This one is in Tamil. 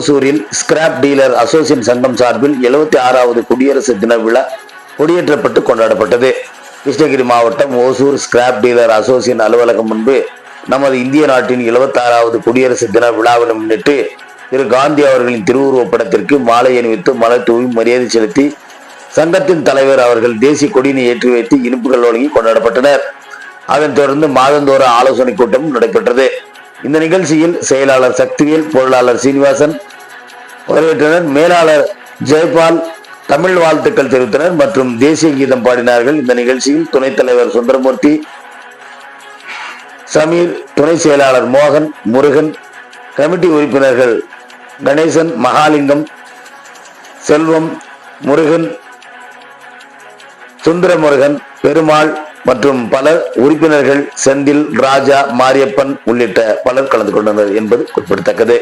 ஓசூரில் ஸ்கிராப் டீலர் அசோசியேஷன் சங்கம் சார்பில் 76வது ஆறாவது குடியரசு தின விழா கொடியேற்றப்பட்டு கொண்டாடப்பட்டது. கிருஷ்ணகிரி மாவட்டம் ஓசூர் ஸ்கிராப் டீலர் அசோசியேஷன் அலுவலகம் முன்பு நமது இந்திய நாட்டின் 76வது குடியரசு தின விழாவினை முன்னிட்டு திரு காந்தி அவர்களின் திருவுருவப் படத்திற்கு மாலை அணிவித்து மலர் தூவி மரியாதை செலுத்தி சங்கத்தின் தலைவர் அவர்கள் தேசிய கொடியினை ஏற்றி வைத்து இனிப்புகள் வழங்கி கொண்டாடப்பட்டனர். அதன் தொடர்ந்து மாதந்தோறும் ஆலோசனை கூட்டம் நடைபெற்றது. இந்த நிகழ்ச்சியில் செயலாளர் சக்திவேல் பொருளாளர் சீனிவாசன் வரவேற்றனர் மேலாளர் ஜெயபால் தமிழ் வாழ்த்துக்கள் தெரிவித்தனர் மற்றும் தேசிய கீதம் பாடினார்கள். இந்த நிகழ்ச்சியில் துணைத் தலைவர் சுந்தரமூர்த்தி சமீர் துணை செயலாளர் மோகன் முருகன் கமிட்டி உறுப்பினர்கள் கணேசன் மகாலிங்கம் செல்வம் முருகன் சுந்தரமுருகன் பெருமாள் மற்றும் பல உறுப்பினர்கள் செந்தில் ராஜா மாரியப்பன் உள்ளிட்ட பலர் கலந்து கொண்டனர் என்பது குறிப்பிடத்தக்கது.